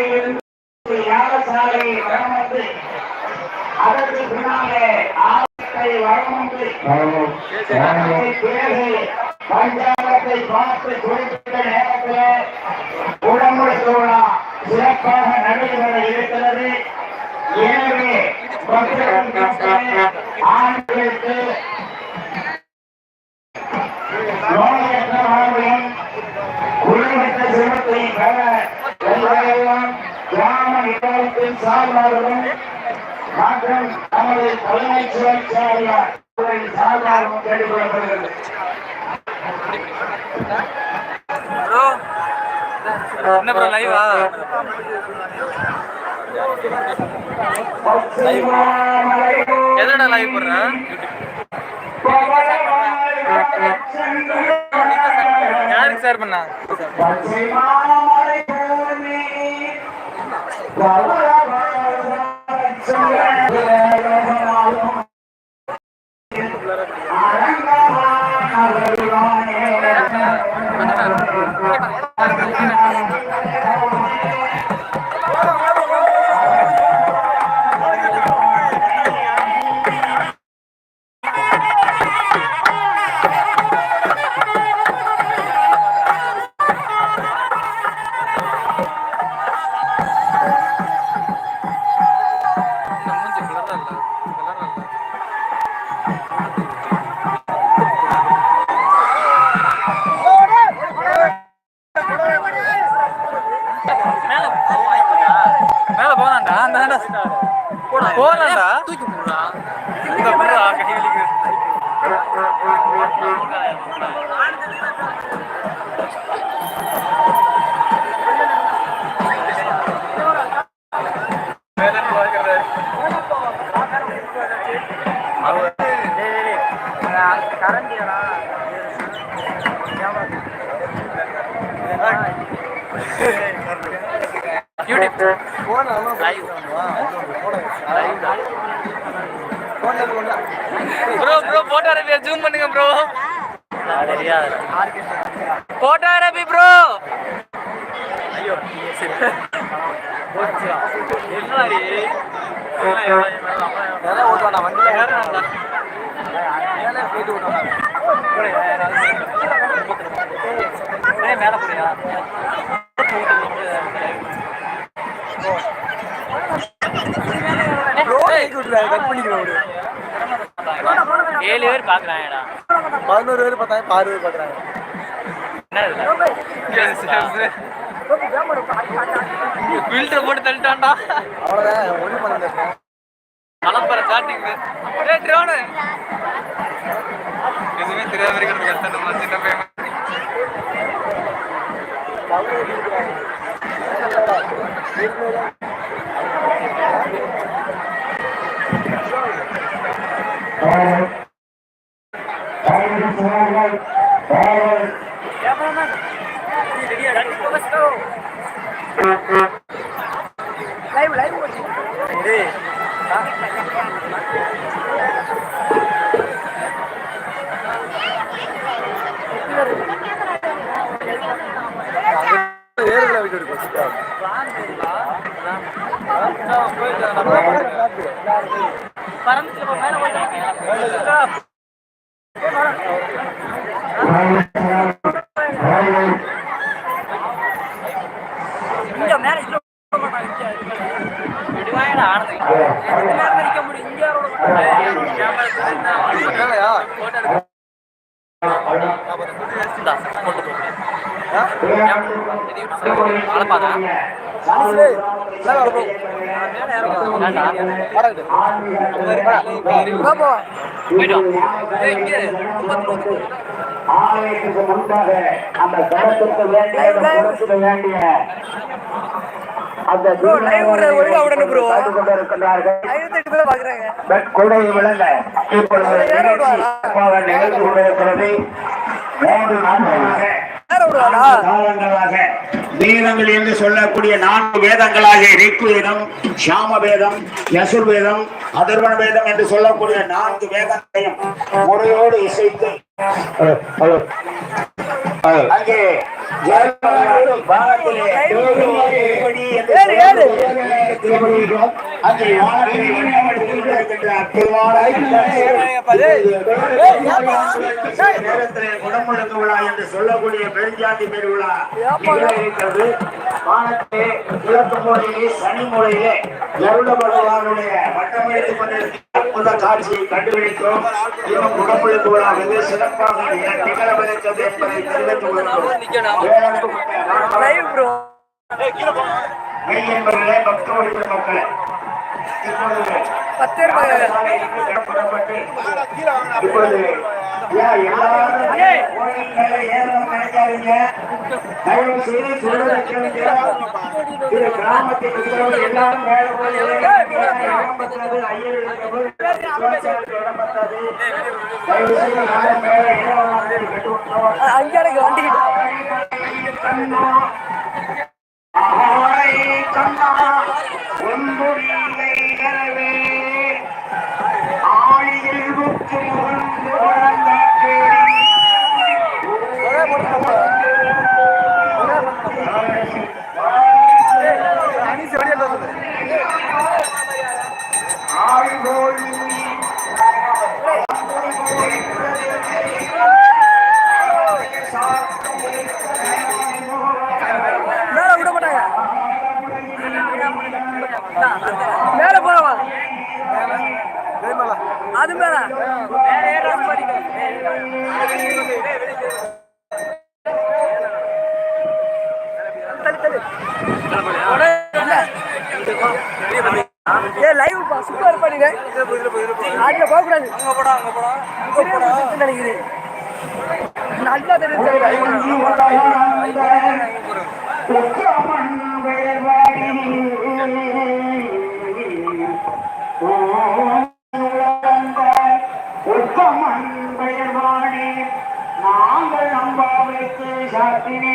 சாலையில் ப்ரோ என்ன ப்ரோ லைவா எதடா லைவ் போடுற? யாருக்கு ஷேர் பண்ணா? ப்ரோ ப்ரோ போட்டோகிராஃபி ஜூம் பண்ணுங்க ப்ரோ போட்டோகிராஃபி ப்ரோ ஐயோ என்னடி ஓட்டுவானா வண்டியில் மேல போறியா? ஏழு பேர் பாக்குறாங்கடா. பதினோரு பேர் பார்த்தாங்க ஆறு பேர் பார்க்குறாங்க ஃபில்டர் போட்டு தள்ளிட்டான்டா. அவ்வளோதான் ஒன்றும் பண்ண மலம்பர ஸ்டார்டிங் ட்ரோனு எதுவுமே தெரியாம இருக்கிறது கஷ்டம் நம்ம சின்ன பையன் ஏறுகளை விட்டு மேல போயிட்டாங்க ஆலயத்துக்கு முன்பாக அந்த வேண்டிய அந்த கொடை விளங்க இப்பொழுது நிகழ்ச்சி சிறப்பாக நிகழ்ந்து கொண்டிருக்கிறது. மூன்று நாட்களாக நான்கு வேதங்கள் என்று சொல்லக்கூடிய நான்கு வேதங்களாக ரிக்கு வேதம் சாம வேதம் யசுர் வேதம் அதர்வன வேதம் என்று சொல்லக்கூடிய நான்கு வேதங்களையும் முறையோடு இசைத்து அங்கே வானத்திலே என்று குடமுழுக்கு விழா சொல்லக்கூடிய பெருஞ்சாதி பெருவிழா இருக்கிறது. வானத்திலே கிழக்கு மூலையிலே சனி மூலையிலே கருட பகவானுடைய வட்டமடித்துக் கொண்டிருக்கிற அற்புத காட்சியை கண்டுபிடித்தோம். இன்னும் வெகு சிறப்பாக நிகழவிருக்கிறது என்பதை தெரிவித்துக் கொள்கிறோம். மக்களே பத்து நினைக்காதீங்க தயவு செய்து சொல்வதை கேளுங்க இது கிராமத்தின் உத்தரவு எல்லாரும் மேல போய் இடம் பத்தாது ஐயர் இருக்கிறது இடம் பத்தாது தயவு செய்து யாரும் மேல இடம் வந்து கட்டு விட்டோம் அஞ்சரைக்கு வண்டி கண்ணா ஒன்பொழிலை ஏ லைவ் சூப்பர் பண்ணுங்க ஆடியோ போக கூடாது போடா அங்க போடா போடா நினைக்கிறேன் நல்லா நாங்கள் நம்பாவிற்கு சாத்தினே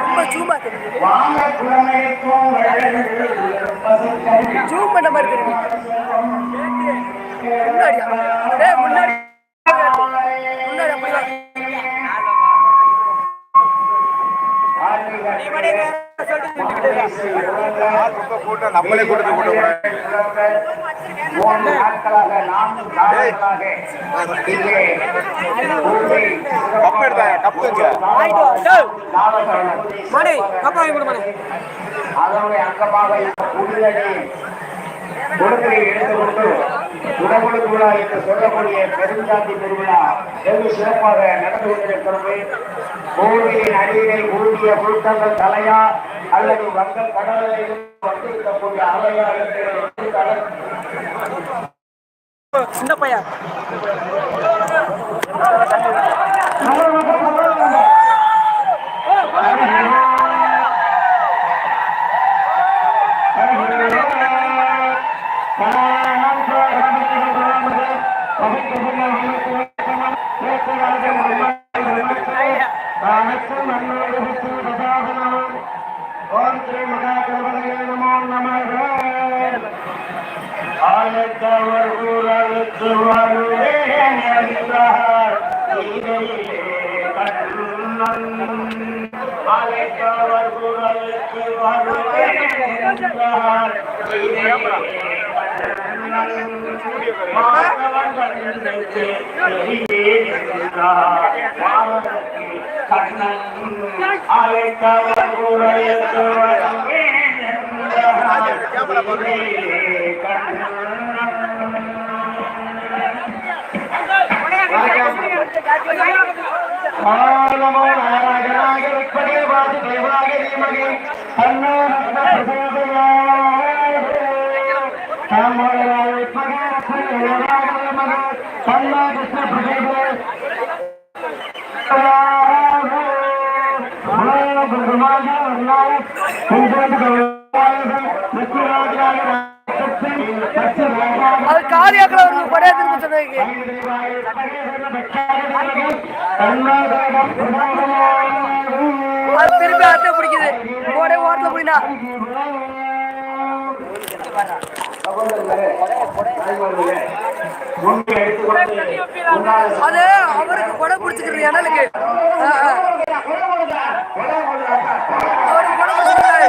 ரொம்ப சூமா தெரியுது. ஜூம் பண்ண மாதிரி ரொம்ப கூட்டம் நம்மளே கூட்டத்தை கூட்ட கூடாது மூன்று கப்பு மணி வாங்கி கொடு மணி அதனுடைய அங்கமாக இந்த புதியடி கொடுப்பை உடம்புக்கு விழா என்று சொல்லக்கூடிய பெருஞ்சாந்தி திருவிழா வெகு சிறப்பாக நடந்து கொண்டிருக்கிறது. கோவிலின் அடியிலே கூடிய கூட்டங்கள் தலையா அல்லது வங்கல் கடலில் வந்திருக்கக்கூடிய கடல் சின்ன பையன் ஆயத்தவர் கூறலுக்கு வருவே என்றார் இதையிலே கண்ணன் ஆயத்தவர் என்றார் கண்ணன் கண்ணன் அழைத்தவர் குரலுக்கு வருவே என்றார் இதையிலே கண்ணன் நமோ நாராயணாய விற்பனே வாசி தேவாய தீமகி தன்னோ தன்னோ கிருஷ்ண பிரதேவ அது கால் பாதுகாக்கல ஒரு கொடையா திரும்ப சொன்னதுக்கு அது திருப்பி அத்தை பிடிக்குது. கொடை ஓட்டல பிடினா. அது அவருக்கு கொடை பிடிச்சிக்கிறது எனக்கு அவருக்கு கொடை பிடிச்சிக்கிறாரு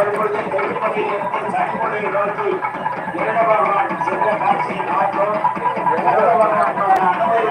வெளியில வரும்பொழுது தெருப்பதில் இருந்து சனிமொழி நோக்கி இரண்டவர்கள் சென்ற காட்சியை பார்த்தோம் இரண்டவர்கள் அனுமதி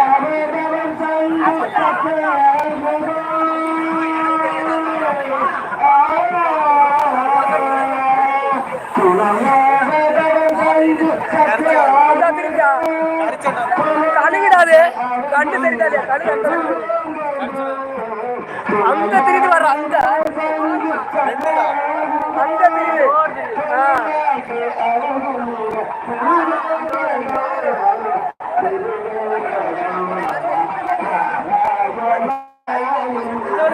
கண்டு தெரியாது கணு அங்க திரும்பி வர்ற அங்க. அங்க திரும்பி.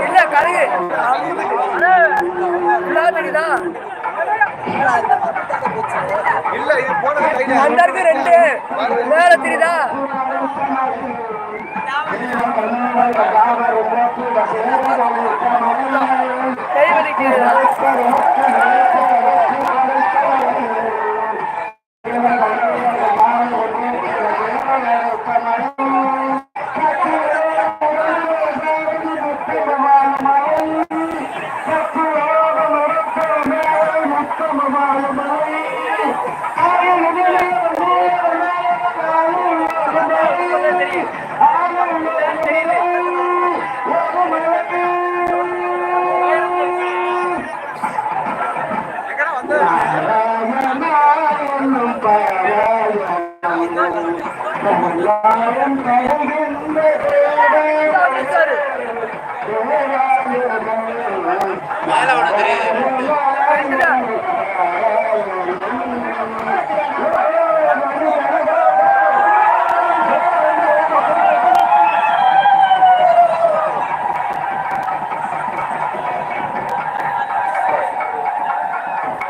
இல்ல கருகு. தெரியுதா இல்ல இது போனது அந்த இருக்கு ரெண்டு. மேல தெரியுதா Bye-bye.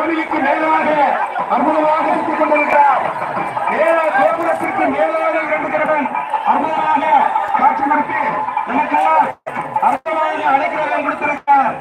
கோவிலுக்கு மேலாக அற்புதமாக இருந்துக் கொண்டிருக்கிறார். மேல கோபுரத்திற்கு மேலாக இருந்துகிறவன் அற்புதமாக காட்சி கொடுத்து நமக்கெல்லாம் அற்புதமாக அழைக்கிறவன் கொடுத்திருக்கிறார்.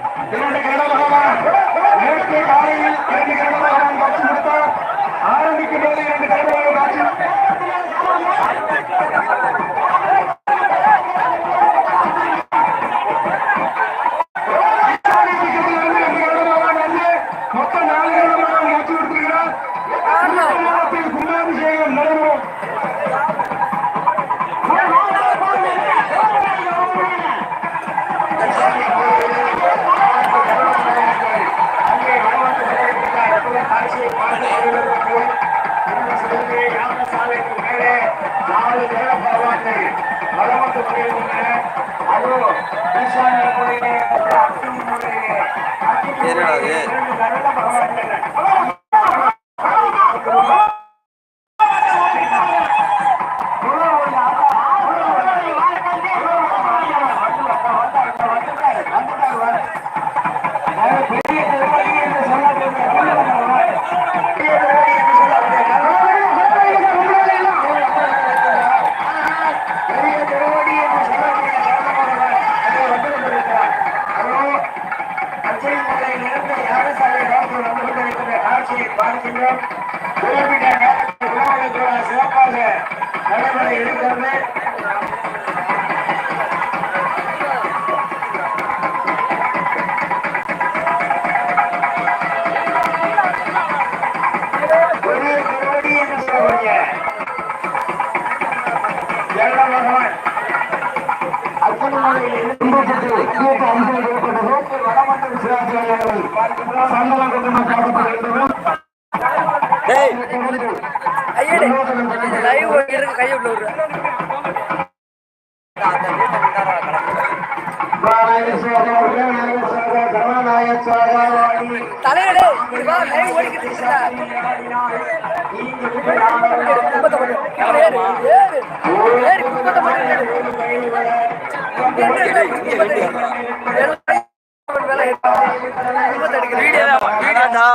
உறுப்பினர்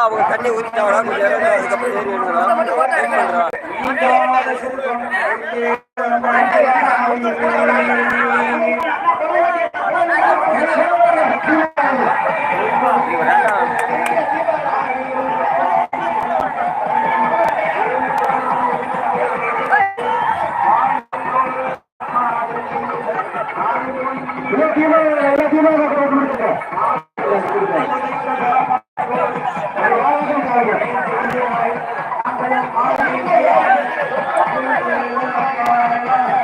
அவங்க தண்ணி ஊற்றிட்டாங்களா கொஞ்சம் Thank you.